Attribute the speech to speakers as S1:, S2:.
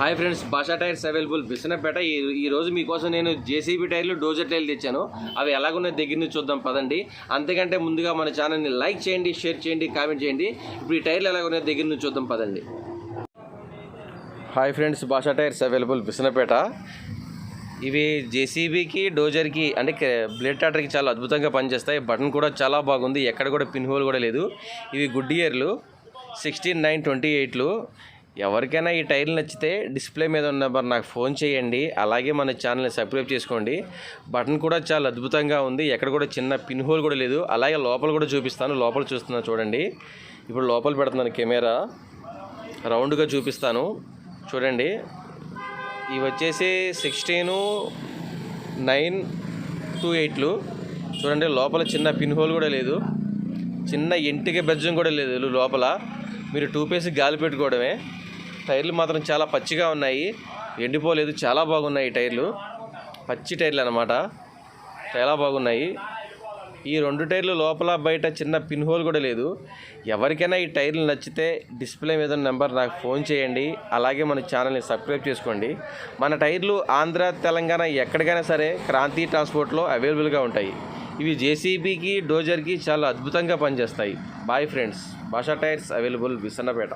S1: Hi friends Basha tyres available. Visannapeta ఈ ఈ రోజు మీకోసం నేను జేసీబీ టైర్లు డోజర్ టైర్లు తెచ్చాను. అవి ఎలాగున్నాయి దగ్గర నుంచి చూద్దాం పదండి. అంతకంటే ముందుగా మన ఛానల్ని లైక్ చేయండి షేర్ చేయండి కామెంట్ చేయండి. ఇప్పుడు ఈ టైర్లు ఎలాగున్నాయి దగ్గర నుంచి చూద్దాం పదండి. Hi friends Basha tyres available Visannapeta ఇవి జేసీబీకి డోజర్కి అంటే బ్లేడ్ టాటర్కి చాలా అద్భుతంగా పనిచేస్తాయి. బటన్ కూడా చాలా బాగుంది. ఎక్కడ కూడా పిన్ హోల్ కూడా లేదు. ఇవి గుడ్ ఇయర్లు. సిక్స్టీన్ నైన్ ట్వంటీ ఎయిట్లు. ఎవరికైనా ఈ టైర్లు నచ్చితే డిస్ప్లే మీద ఉన్న నెంబర్ నాకు ఫోన్ చేయండి. అలాగే మన ఛానల్ని సబ్స్క్రైబ్ చేసుకోండి. బటన్ కూడా చాలా అద్భుతంగా ఉంది. ఎక్కడ కూడా చిన్న పిన్ హోల్ కూడా లేదు. అలాగే లోపల కూడా చూపిస్తాను. లోపల చూస్తున్నాను చూడండి. ఇప్పుడు లోపల పెడుతున్నాను కెమెరా. రౌండ్గా చూపిస్తాను. చూడండి. ఇవి వచ్చేసి సిక్స్టీను నైన్ టూ ఎయిట్లు. చూడండి లోపల చిన్న పిన్ హోల్ కూడా లేదు. చిన్న ఇంటికి బెజ్జం కూడా లేదు లోపల. మీరు టూ పేసి గాలి పెట్టుకోవడమే. టైర్లు మాత్రం చాలా పచ్చిగా ఉన్నాయి. ఎండిపోలేదు. చాలా బాగున్నాయి ఈ టైర్లు. పచ్చి టైర్లు అనమాట చాలా బాగున్నాయి. ఈ రెండు టైర్లు లోపల బయట చిన్న పిన్ హోల్ కూడా లేదు. ఎవరికైనా ఈ టైర్లు నచ్చితే డిస్ప్లే మీద నెంబర్ నాకు ఫోన్ చేయండి. అలాగే మన ఛానల్ని సబ్స్క్రైబ్ చేసుకోండి. మన టైర్లు ఆంధ్ర తెలంగాణ ఎక్కడికైనా సరే క్రాంతి ట్రాన్స్పోర్ట్లో అవైలబుల్గా ఉంటాయి. ఇవి జేసీబీకి డోజర్కి చాలా అద్భుతంగా పనిచేస్తాయి. Bye friends. Basha tyres available Visannapeta